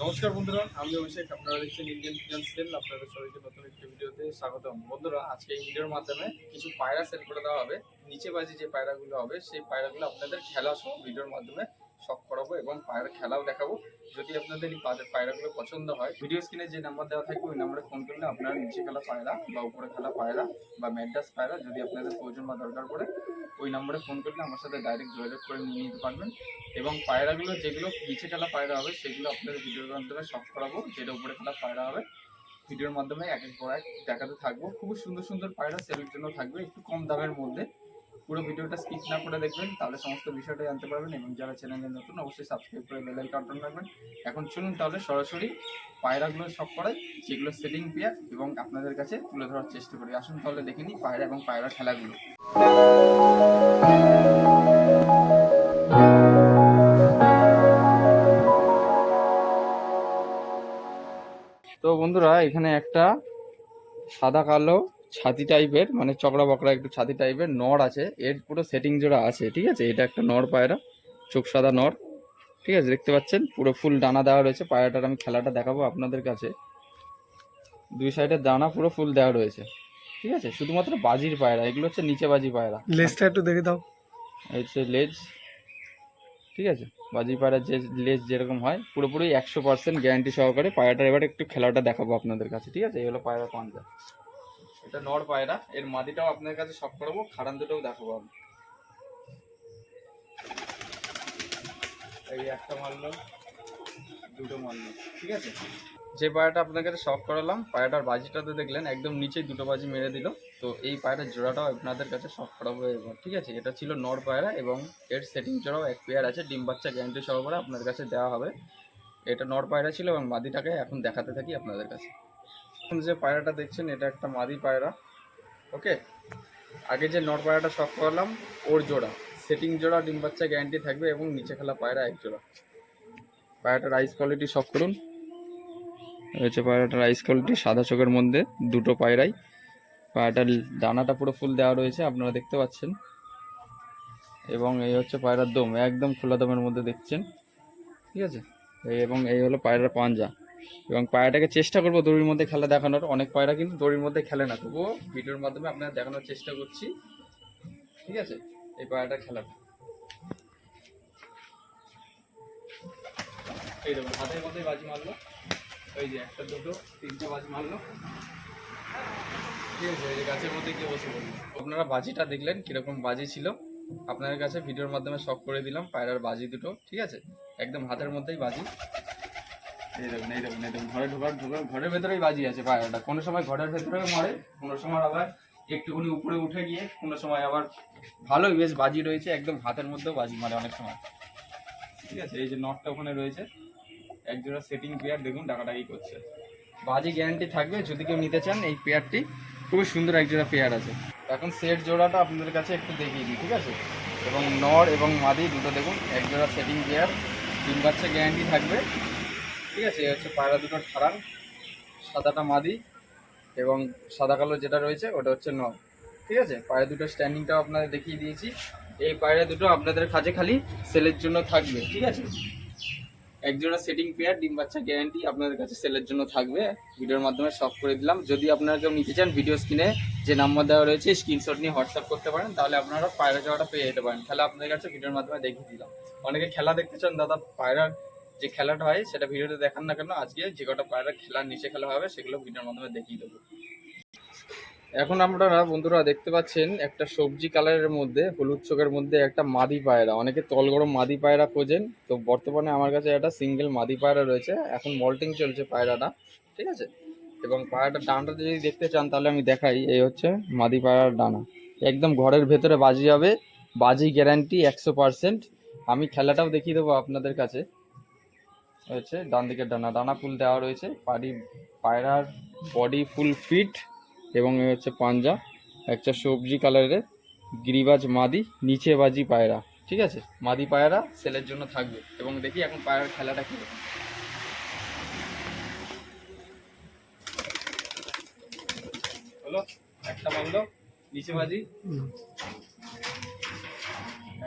নমস্কার বন্ধুরা, আমি অভিষেক, আপনারা দেখছেন ইন্ডিয়ান ফিনান্স ফিনান্সিয়াল আপনাদের সবাইকে নতুন একটি ভিডিওতে স্বাগতম। বন্ধুরা, আজকে এই ভিডিওর মাধ্যমে কিছু পায়রা সেল করে দেওয়া হবে। নিচে বাজি যে পায়রাগুলো হবে, সেই পায়রাগুলো আপনাদের খেলা সহ ভিডিওর মাধ্যমে শখ করাবো এবং পায়রা খেলাও দেখাবো। যদি আপনাদের এই পায়রা- পায়রাগুলো পছন্দ হয়, ভিডিও স্ক্রিনে যে নাম্বার দেওয়া থাকবে, ওই নাম্বারে ফোন করলে আপনারা নিচে খেলা পায়রা বা উপরে খেলা পায়রা বা ম্যাডাস পায়রা যদি আপনাদের প্রয়োজন বা দরকার পড়ে ওই নম্বরে ফোন করলে আমার সাথে ডাইরেক্ট যোগাযোগ করে নিয়ে নিতে পারবেন। এবং পায়রাগুলো যেগুলো নিচে ফেলা পায়রা হবে, সেগুলো আপনাদের ভিডিওর মাধ্যমে শখ করাবো, যেটা উপরে ফেলা পায়রা হবে। ভিডিওর মাধ্যমে এক এক এক দেখাতে থাকব। খুব সুন্দর সুন্দর পায়রা সেলের জন্য থাকবে, একটু কম দামের মধ্যে। পুরো ভিডিওটা স্কিপ না করে দেখবেন, তাহলে সমস্ত বিষয়টা জানতে পারবেন এবং যারা চ্যানেলে নতুন, অবশ্যই সাবস্ক্রাইব করে বেল আইকনটা রাখবেন এখন চলুন তাহলে সরাসরি পায়রাগুলো সব করাই, যেগুলো সেলিং পেয়ার এবং আপনাদের কাছে তুলে ধরার চেষ্টা করি। আসুন তাহলে দেখে নিই পায়রা এবং পায়রা খেলাগুলো। তো বন্ধুরা, এখানে একটা সাদা কালো ছাতি টাইপের মানে চকড়া বকড়া একটু ছাতি টাইপের নর আছে। এর পুরো সেটিং জোড়া আছে ঠিক আছে? এটা একটা নর পায়রা চোখ সাদা নর ঠিক আছে? দেখতে পাচ্ছেন? পুরো ফুল ডানা দেওয়া রয়েছে। পায়রাটার আমি খেলাটা দেখাবো আপনাদের কাছে। দুই সাইডে দানা পুরো ফুল দেওয়া রয়েছে ঠিক আছে? শুধুমাত্র বাজির পায়রা এগুলো হচ্ছে নিচে বাজি পায়রা। লেজটা একটু দেখে দাও। এই হচ্ছে লেজ ঠিক আছে? বাজি পায়রার যে লেজ যেরকম হয় পুরোপুরি একশো পার্সেন্ট গ্যারান্টি সহকারে পায়রাটার এবার একটু খেলাটা দেখাবো আপনাদের কাছে ঠিক আছে? এই হলো পায়রা পাঞ্জা এটা নর পায়রা। এর মাদিটাও আপনার কাছে সব করাবো খারান দুটোও দেখাবো আমি। এই একটা মারলো, দুটো মারলো, ঠিক আছে? যে পায়রাটা আপনাদের কাছে শখ করালাম, পায়রাটার বাজিটা তো দেখলেন, একদম নিচেই দুটো বাজি মেরে দিল। তো এই পায়রার জোড়াটাও আপনাদের কাছে শখ করাবো এবার, ঠিক আছে? এটা ছিল নর পায়রা এবং এর সেটিং জোড়াও এক পেয়ার আছে, ডিম বাচ্চা গ্যারান্টি সহকারে আপনাদের কাছে দেওয়া হবে। এটা নর পায়রা ছিল এবং মাদিটাকে এখন দেখাতে থাকি আপনাদের কাছে। যে পায়রাটা দেখছেন, এটা একটা মাদি পায়রা, ওকে? আগে যে নর পায়রাটা শখ করলাম, ওর জোড়া। সেটিং জোড়া, ডিম বাচ্চা গ্যারান্টি থাকবে এবং নিচে খেলা পায়রা এক জোড়া। পায়রাটার আইস কোয়ালিটি শখ করুন। হচ্ছে পায়রাটার আইস কোয়ালিটি সাদা চোখের মধ্যে, দুটো পায়রাই। পায়রাটার দানাটা পুরো ফুল দেওয়া রয়েছে, আপনারা দেখতে পাচ্ছেন। এবং এই হচ্ছে পায়রার দম, একদম খোলা দমের মধ্যে দেখছেন। ঠিক আছে? এবং এই হলো পায়রার পাঞ্জা। এবং পায়রাটাকে চেষ্টা করব দড়ির মধ্যে খেলা দেখানোর। অনেক পায়রা কিন্তু দড়ির মধ্যে খেলে না। তবুও ভিডিওর মাধ্যমে আপনাদের দেখানোর চেষ্টা করছি। ঠিক আছে? এই পায়রাটা খেলাটা এই দেখুন, হাতের মধ্যে বাজি মারলো। ওই যে একটা, দুটো, তিনটে বাজি মারলো। ঠিক আছে, এই গাছের মধ্যে গিয়ে বসে পড়ল। আপনারা বাজিটা দেখলেন কীরকম বাজি ছিল। আপনাদের কাছে ভিডিওর মাধ্যমে শখ করে দিলাম, পায়রার বাজি দুটো। ঠিক আছে? একদম হাতের মধ্যেই বাজি। এই দেখুন এই দেখুন এই দেখুন, ঘরে ঢোকার ঢোকার, ঘরের ভেতরেই বাজি আছে পায়রাটা কোনো সময় ঘরের ভেতরে মারে, কোনো সময় আবার একটুখানি উপরে উঠে গিয়ে, কোনো সময় আবার ভালোই বেশ বাজি রয়েছে, একদম হাতের মধ্যেও বাজি মারে অনেক সময়। ঠিক আছে, এই যে নটটা ওখানে রয়েছে, এক জোড়া সেটিং পেয়ার, দেখুন, ডাকাডাকি করছে। বাজি গ্যারান্টি থাকবে, যদি কেউ নিতে চান, এই পেয়ারটি খুবই সুন্দর এক জোড়া পেয়ার আছে। এখন সেট জোড়াটা আপনাদের কাছে একটু দেখিয়ে দিই, ঠিক আছে? এবং নর এবং মাদি দুটো দেখুন, এক জোড়া সেটিং পেয়ার, তিন বাচ্চা গ্যারান্টি থাকবে। ঠিক আছে হচ্ছে পায়রা দুটোর খারান সাদাটা মাদি এবং সাদা কালো যেটা রয়েছে ওটা হচ্ছে নর ঠিক আছে? পায়রা দুটো স্ট্যান্ডিংটাও আপনাদের দেখিয়ে দিয়েছি। এই পায়রা দুটো আপনাদের কাছে খালি সেলের জন্য থাকবে, ঠিক আছে? একজোড়া সেটিং পেয়ার ডিম বাচ্চা গ্যারান্টি আপনাদের কাছে সেলের জন্য থাকবে। ভিডিওর মাধ্যমে সব করে দিলাম। যদি আপনারা কেউ নিতে চান ভিডিও স্ক্রিনে যে নাম্বার দেওয়া রয়েছে স্ক্রিনশট নিয়ে হোয়াটসঅ্যাপ করতে পারেন, তাহলে আপনারা পায়রা জোড়াটা পেয়ে যেতে পারেন। খেলা আপনাদের কাছে ভিডিওর মাধ্যমে দেখিয়ে দিলাম। অনেকে খেলা দেখতে চান, দাদা, পায়রার যে খেলাটা হয় সেটা ভিডিওতে দেখান না কেন, আজকে যে কটা পায়রা খেলার নিচে খেলা হবে সেগুলো ভিডিওর মাধ্যমে দেখিয়ে দেবো। এখন আপনারা বন্ধুরা দেখতে পাচ্ছেন একটা সবজি কালারের মধ্যে, হলুদ চোখের মধ্যে একটা মাদি পায়রা। অনেকে তল গরম মাদি পায়রা খোঁজেন। তো বর্তমানে আমার কাছে একটা সিঙ্গেল মাদি পায়রা রয়েছে। এখন মল্টিং চলছে পায়রাটা, ঠিক আছে? এবং পায়রাটার ডানাটা যদি দেখতে চান তাহলে আমি দেখাই। এই হচ্ছে মাদি পায়রার ডানা। একদম ঘরের ভেতরে বাজি যাবে বাজি গ্যারান্টি একশো পার্সেন্ট আমি খেলাটাও দেখিয়ে দেবো আপনাদের কাছে। হচ্ছে ডান দিকের ডানা ডানা ফুল দেওয়া রয়েছে। পাড়ি পায়রার বডি ফুল ফিট এবং এ হচ্ছে পাঞ্জা। একটা সবজি কালারের গিরিবাজ মাদি নিচে বাজি পায়রা। ঠিক আছে? মাদি পায়রা সেলের জন্য থাকবে। এবং দেখি এখন পায়রার খেলাটা কি হলো? একটা মারলো নিচে বাজি।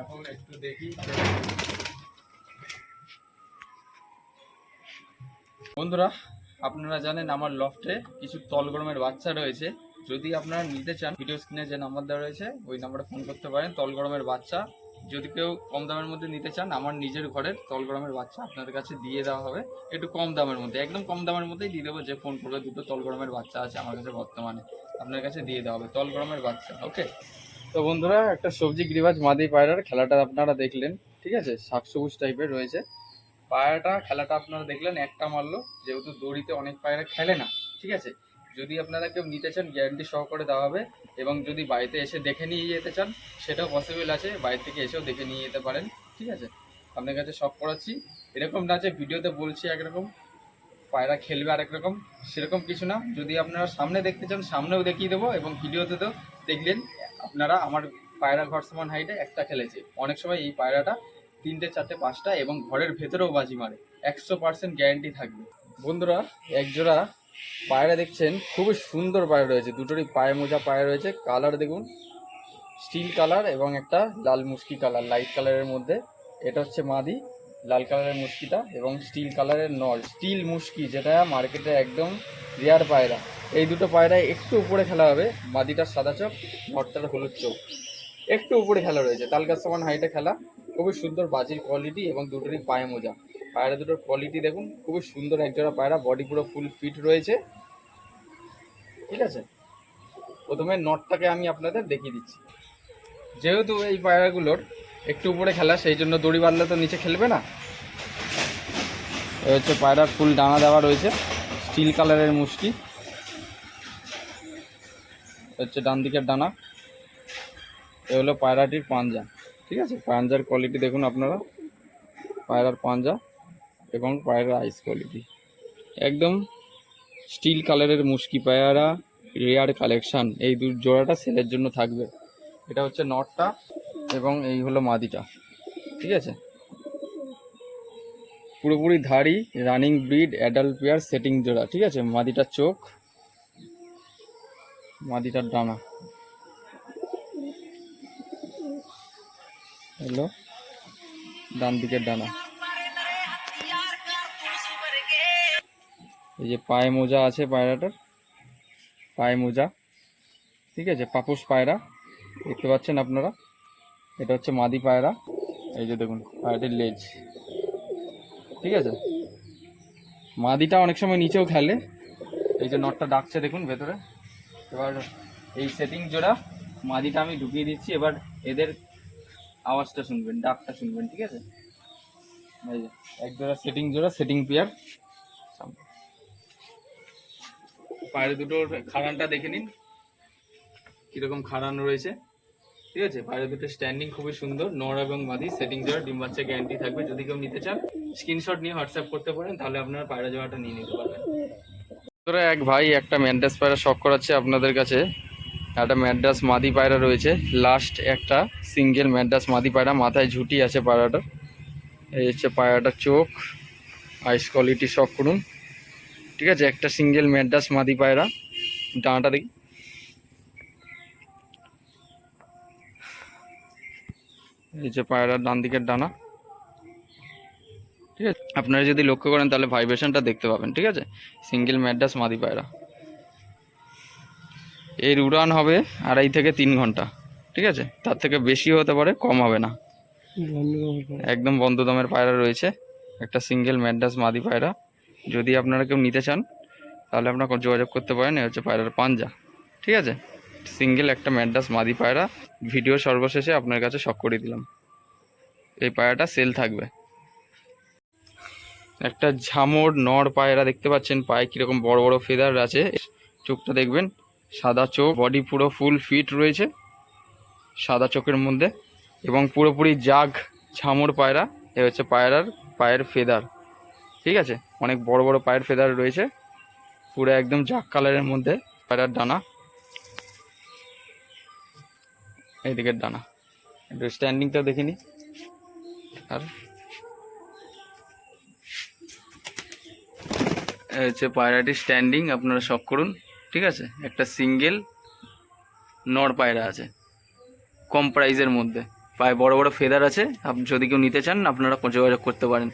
এখন একটু দেখি। বন্ধুরা, আপনারা জানেন আমার লফটে কিছু তলগরমের বাচ্চা রয়েছে। যদি আপনারা নিতে চান ভিডিও স্ক্রিনে যে নাম্বার দেওয়া রয়েছে, ওই নাম্বারে ফোন করতে পারেন। তলগরমের বাচ্চা। যদি কেউ কম দামের মধ্যে নিতে চান, আমার নিজের ঘরের তলগরমের বাচ্চা আপনাদের কাছে দিয়ে দেওয়া হবে। একটু কম দামের মধ্যে, একদম কম দামের মধ্যেই দিয়ে দেবো যে ফোন করবে দুটো তলগরমের বাচ্চা আছে আমার কাছে বর্তমানে। আপনার কাছে দিয়ে দেওয়া হবে, তলগরমের বাচ্চা ওকে তো বন্ধুরা, একটা সবজি গিরিবাজ মাদি পায়রার খেলাটা আপনারা দেখলেন, ঠিক আছে? শাক সবুজ টাইপের রয়েছে। পায়রাটা খেলাটা আপনারা দেখলেন, একটা মারলো। যেহেতু দড়িতে অনেক পায়রা খেলে না, ঠিক আছে? যদি আপনারা কেউ নিতে চান গ্যারান্টি সহকারে দেওয়া হবে। এবং যদি বাড়িতে এসে দেখে নিয়ে যেতে চান, সেটাও পসিবল আছে। বাইরে থেকে এসেও দেখে নিয়ে যেতে পারেন, ঠিক আছে? আপনার কাছে সব করাচ্ছি। এরকম না যে ভিডিওতে বলছি একরকম পায়রা খেলবে আরেক রকম, সেরকম কিছু না। যদি আপনারা সামনে দেখতে চান, সামনেও দেখিয়ে দেবো এবং ভিডিওতে তো দেখলেন, আপনারা আমার পায়রা ঘর সমান হাইটে একটা খেলেছে। অনেক সময় এই পায়রাটা তিনটে, চারটে, পাঁচটা এবং ঘরের ভেতরেও বাজি মারে। একশো পার্সেন্ট গ্যারেন্টি থাকবে। বন্ধুরা, একজোড়া পায়রা দেখছেন, খুবই সুন্দর পায়রা রয়েছে। দুটোরই পায়ে মোজা পায়রা রয়েছে। কালার দেখুন, স্টিল কালার এবং একটা লাল মুস্কি কালার, লাইট কালারের মধ্যে। এটা হচ্ছে মাদি, লাল কালারের মুস্কিটা এবং স্টিল কালারের নল, স্টিল মুস্কি, যেটা মার্কেটে একদম রেয়ার পায়রা। এই দুটো পায়রায় একটু উপরে খেলা হবে। মাদিটার সাদা চোখ নটটার হলুদ চোখ। একটু উপরে খেলা রয়েছে। তালগাছ সমান হাইটে খেলা। খুবই সুন্দর বাজির কোয়ালিটি এবং দুটোরই পায়ে মোজা। পায়রা দুটোর কোয়ালিটি দেখুন, খুবই সুন্দর একজোড়া পায়রা বডি পুরো ফুল ফিট রয়েছে। ঠিক আছে? প্রথমে নটটাকে আমি আপনাদের দেখিয়ে দিচ্ছি। যেহেতু এই পায়রাগুলোর একটু উপরে খেলা, সেই জন্য দড়ি বাঁধলে তো নিচে খেলবে না। এই হচ্ছে পায়রার ফুল ডানা দেওয়া রয়েছে স্টিল কালারের মুষ্টি। হচ্ছে ডান দিকের ডানা। এ হলো পায়রাটির পাঞ্জা। ঠিক আছে? পাঞ্জার কোয়ালিটি দেখুন আপনারা। পায়রার পাঞ্জা এবং পায়রার আইস কোয়ালিটি একদম স্টিল কালারের মুশকি পায়রা রেয়ার কালেকশান এই দু জোড়াটা সেলের জন্য থাকবে। এটা হচ্ছে নটটা এবং এই হলো মাদিটা। ঠিক আছে? পুরোপুরি ধাড়ি running breed adult pair setting জোড়া। ঠিক আছে? মাদিটার চোখ, মাদিটার ডানা। হলো ডান দিকের ডানা। এই যে পায়ে মোজা আছে পায়রাটার। পায়ে মোজা। ঠিক আছে, পাপুস পায়রা। দেখতে পাচ্ছেন আপনারা? এটা হচ্ছে মাদি পায়রা। এই যে দেখুন, পায়রাটির লেজ। ঠিক আছে? মাদিটা অনেক সময় নিচেও খেলে। এই যে নটটা ডাকছে দেখুন ভেতরে। এবার এই সেটিং জোড়া মাদিটা আমি ঢুকিয়ে দিচ্ছি। এবার এদের আওয়াজটা শুনবেন, ডাকটা শুনবেন, ঠিক আছে? এক জোড়া সেটিং জোড়া সেটিং পেয়ার পায়ের দুটোর খাড়ানটা দেখে নিন, কীরকম খাড়ান রয়েছে। ঠিক আছে? পায়ের দুটো স্ট্যান্ডিং খুবই সুন্দর, নর এবং মাদি সেটিং জোড়া, ডিম বাচ্চা গ্যারান্টি থাকবে। যদি কেউ নিতে চান স্ক্রিনশট নিয়ে হোয়াটসঅ্যাপ করতে পারেন, তাহলে আপনারা পায়রা জোড়াটা নিয়ে নিতে পারবেন। এক ভাই একটা ম্যাড্রাস পায়রা শখ করাচ্ছে আপনাদের কাছে। একটা ম্যাড্রাস মাদি পায়রা রয়েছে। লাস্ট একটা সিঙ্গেল ম্যাড্রাস মাদি পায়রা। মাথায় ঝুটি আছে পায়রাটার। এই হচ্ছে পায়রাটার চোখ। আইস কোয়ালিটি শখ করুন। ঠিক আছে, একটা সিঙ্গেল ম্যাড্রাস মাদি পায়রা। ডানাটা দেখি। এই যে পায়রার ডান দিকের ডানা। ঠিক আছে, আপনারা যদি লক্ষ্য করেন তাহলে ভাইব্রেশনটা দেখতে পাবেন। ঠিক আছে সিঙ্গেল ম্যাড্রাস মাদি পায়রা। এর উড়ান হবে আড়াই থেকে তিন ঘণ্টা, ঠিক আছে? তার থেকে বেশি হতে পারে, কম হবে না। একদম বন্ধ দামের পায়রা রয়েছে, একটা সিঙ্গেল ম্যাড্রাস মাদি পায়রা। যদি আপনারা কেউ নিতে চান, তাহলে আপনারা যোগাযোগ করতে পারেন, এ হচ্ছে পায়রার পাঞ্জা, ঠিক আছে? সিঙ্গেল একটা ম্যাড্রাস মাদি পায়রা ভিডিও সর্বশেষে আপনার কাছে শখ করে দিলাম। এই পায়রাটা সেল থাকবে। একটা ঝামর নড় পায়রা দেখতে পাচ্ছেন, পায়ে কীরকম বড় বড় ফেদার আছে, চোখটা দেখবেন। সাদা চোখ বডি পুরো ফুল ফিট রয়েছে, সাদা চোখের মধ্যে, এবং পুরোপুরি জাগ ঝামর পায়রা, এ হচ্ছে পায়রার পায়ের ফেদার ঠিক আছে? অনেক বড় বড় পায়ের ফেদার রয়েছে, পুরো একদম জাগ কালারের মধ্যে, পায়রার ডানা এই দিকের ডানা, একটু স্ট্যান্ডিংটা দেখে নি আর হচ্ছে পায়রাটি স্ট্যান্ডিং আপনারা শখ করুন। ঠিক আছে? একটা সিঙ্গেল নর পায়রা আছে, কম প্রাইজের মধ্যে। পায়ে বড় বড় ফেদার আছে আপনি যদি কেউ নিতে চান, আপনারা যোগাযোগ করতে পারেন।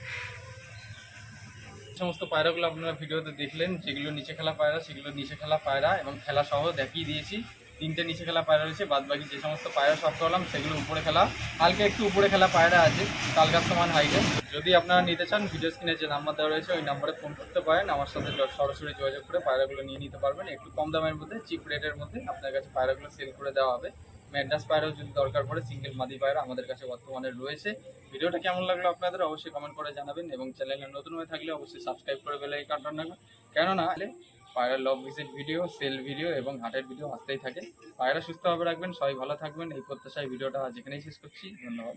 সমস্ত পায়রাগুলো আপনারা ভিডিওতে দেখলেন, যেগুলো নিচে খেলা পায়রা, সেগুলো নিচে খেলা পায়রা এবং খেলা সহ দেখিয়ে দিয়েছি। তিনটে নিচে খেলা পায়রা রয়েছে বাদ বাকি যে সমস্ত পায়রা শক্ত হলাম সেগুলো উপরে খেলা। হালকা একটু উপরে খেলা পায়রা আছে কালকার সমান হাইটে। যদি আপনারা নিতে চান, ভিডিও স্ক্রিনে যে নাম্বার দেওয়া রয়েছে, ওই নাম্বারে ফোন করতে পারেন। আমার সাথে সরাসরি যোগাযোগ করে পায়রাগুলো নিয়ে নিতে পারবেন। একটু কম দামের মধ্যে, চিপ রেটের মধ্যে আপনার কাছে পায়রাগুলো সেল করে দেওয়া হবে। ম্যাড্রাস পায়রাও যদি দরকার পড়ে সিঙ্গেল মাদি পায়রা আমাদের কাছে বর্তমানে রয়েছে। ভিডিওটা কেমন লাগল আপনাদের, অবশ্যই কমেন্ট করে জানাবেন এবং চ্যানেলে নতুন হয়ে থাকলে অবশ্যই সাবস্ক্রাইব করে বেলে এই কারণটা রাখবেন কেননা পায়রা লব ভিজিট ভিডিও সেল ভিডিও এবং হাটের ভিডিও আসতেই থাকে। পায়রা সুস্থভাবে রাখবেন, সবাই ভালো থাকবেন। এই প্রত্যাশায় ভিডিওটা আজ এখানেই শেষ করছি। ধন্যবাদ।